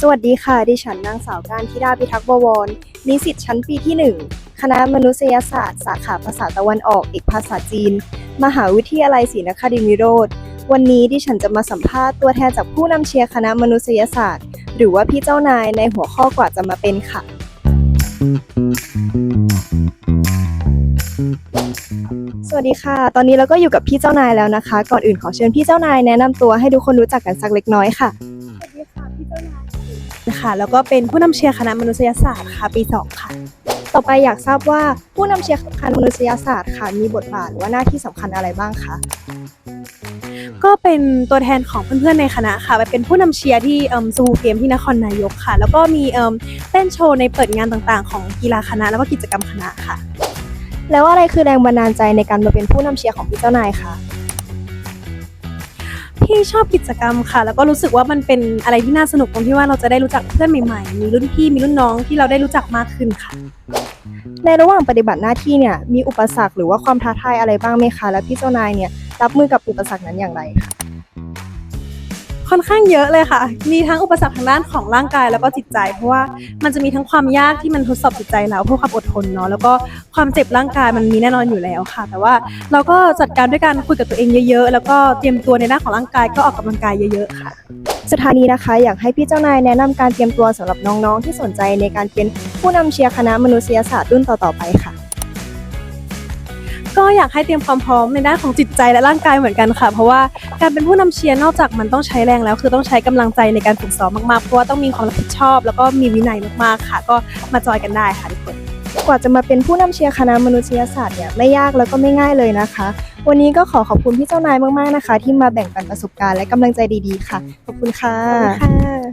สวัสดีค่ะ ดิฉันนางสาวการธิดาพิทักษ์บวร นิสิตชั้นปีที่ 1 คณะมนุษยศาสตร์ สาขาภาษาตะวันออก เอกภาษาจีน มหาวิทยาลัยศรีนครินทรวิโรธ วันนี้ดิฉันจะมาสัมภาษณ์ตัวแทนจากผู้นำเชียร์คณะมนุษยศาสตร์ หรือว่าพี่เจ้านายในหัวข้อกว่าจะมาเป็นค่ะ สวัสดีค่ะ ตอนนี้เราก็อยู่กับพี่เจ้านายแล้วนะคะ ก่อนอื่นขอเชิญพี่เจ้านายแนะนำตัวให้ทุกคนรู้จักกันสักเล็กน้อยค่ะ สวัสดีค่ะ พี่เจ้านาย ค่ะแล้วก็เป็นผู้นำเชียร์คณะมนุษยศาสตร์ค่ะปี 2 ค่ะ ต่อไปอยากทราบว่าผู้นำเชียร์คณะมนุษยศาสตร์ค่ะมีบทบาทหรือว่าหน้าที่สำคัญอะไรบ้างคะก็เป็นตัวแทนของเพื่อนๆในคณะค่ะไปเป็นผู้นำเชียร์ที่ซูเกมที่นครนายกค่ะ แล้วก็มีเต้นโชว์ในเปิดงานต่างๆ ของกีฬาคณะ แล้วก็กิจกรรมคณะค่ะ แล้วอะไรคือแรงบันดาลใจในการมาเป็นผู้นำเชียร์ของพี่เจ้านายคะ ที่ชอบกิจกรรมค่ะ แล้วก็รู้สึกว่ามันเป็นอะไรที่น่าสนุกตรงที่ว่าเราจะได้รู้จักเพื่อนใหม่ๆ มีรุ่นพี่มีรุ่นน้องที่เราได้รู้จักมากขึ้นค่ะ ในระหว่างปฏิบัติหน้าที่เนี่ยมีอุปสรรคหรือว่าความท้าทายอะไรบ้างไหมคะ และพี่เจ้านายเนี่ยรับมือกับอุปสรรคนั้นอย่างไรคะ ค่อนข้างเยอะเลยค่ะ มีทั้งอุปสรรคทางด้านของร่างกายแล้วก็จิตใจ เพราะว่ามันจะมีทั้งความยากที่มันทดสอบจิตใจเราเพื่อความอดทนเนาะแล้วก็ความเจ็บร่างกายมันมีแน่นอนอยู่แล้วค่ะ แต่ว่าเราก็จัดการด้วยการคุยกับตัวเองเยอะๆ แล้วก็เตรียมตัวในด้านของร่างกายก็ออกกำลังกายเยอะๆค่ะ สุดท้ายนี้นะคะ อยากให้พี่เจ้านายแนะนำการเตรียมตัวสำหรับน้องๆ ที่สนใจในการเป็นผู้นำเชียร์คณะมนุษยศาสตร์รุ่นต่อๆไปค่ะ ก็อยากให้เตรียมความพร้อมในด้านของจิตใจและร่างกายเหมือนกันค่ะ เพราะว่าการเป็นผู้นำเชียร์นอกจากมันต้องใช้แรงแล้ว คือต้องใช้กำลังใจในการฝึกซ้อมมากๆ เพราะว่าต้องมีความรับผิดชอบ แล้วก็มีวินัยมากๆค่ะ ก็มาจอยกันได้ค่ะทุกคนกว่าจะมาเป็นผู้นำเชียร์คณะมนุษยศาสตร์เนี่ยไม่ยากแล้วก็ไม่ง่ายเลยนะคะ วันนี้ก็ขอขอบคุณพี่เจ้านายมากๆนะคะ ที่มาแบ่งปันประสบการณ์และกำลังใจดีๆ ค่ะ ขอบคุณค่ะ